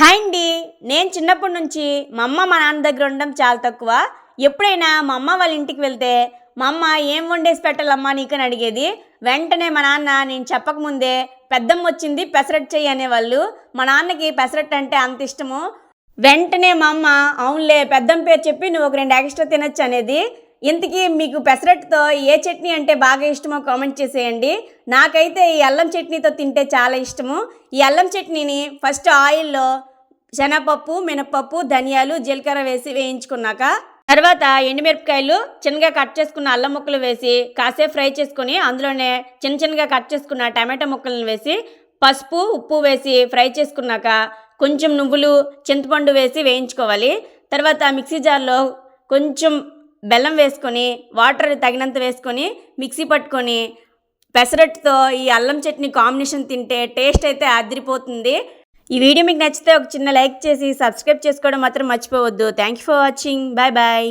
Hi అండి. నేను చిన్నప్పటి నుంచి మా అమ్మ మా నాన్న దగ్గర ఉండడం చాలా తక్కువ. ఎప్పుడైనా మా అమ్మ వాళ్ళ ఇంటికి వెళ్తే మా అమ్మ ఏం వండేసి పెట్టాలమ్మా నీకని అడిగేది. వెంటనే మా నాన్న నేను చెప్పకముందే పెద్దమ్మ వచ్చింది పెసరట్టు చెయ్యి అనేవాళ్ళు. మా నాన్నకి పెసరట్ అంటే అంత ఇష్టము. వెంటనే మా అమ్మ అవునులే పెద్దమ్మ పేరు చెప్పి నువ్వు ఒక రెండు ఎక్స్ట్రా తినొచ్చు అనేది. ఇంతకీ మీకు పెసరట్టుతో ఏ చట్నీ అంటే బాగా ఇష్టమో కామెంట్ చేసేయండి. నాకైతే ఈ అల్లం చట్నీతో తింటే చాలా ఇష్టము. ఈ అల్లం చట్నీని ఫస్ట్ ఆయిల్లో శనగపప్పు మినపప్పు ధనియాలు జీలకర్ర వేసి వేయించుకున్నాక తర్వాత ఎండుమిరపకాయలు చిన్నగా కట్ చేసుకున్న అల్లం ముక్కలు వేసి కాసేపు ఫ్రై చేసుకుని అందులోనే చిన్న చిన్నగా కట్ చేసుకున్న టమాటా ముక్కలను వేసి పసుపు ఉప్పు వేసి ఫ్రై చేసుకున్నాక కొంచెం నువ్వులు చింతపండు వేసి వేయించుకోవాలి. తర్వాత మిక్సీ జార్లో కొంచెం బెల్లం వేసుకొని వాటర్ తగినంత వేసుకొని మిక్సీ పట్టుకొని పెసరట్టుతో ఈ అల్లం చట్నీ కాంబినేషన్ తింటే టేస్ట్ అయితే అదిరిపోతుంది. ఈ వీడియో మీకు నచ్చితే ఒక చిన్న లైక్ చేసి సబ్స్క్రైబ్ చేసుకోవడం మాత్రం మర్చిపోవద్దు. Thank you for watching bye bye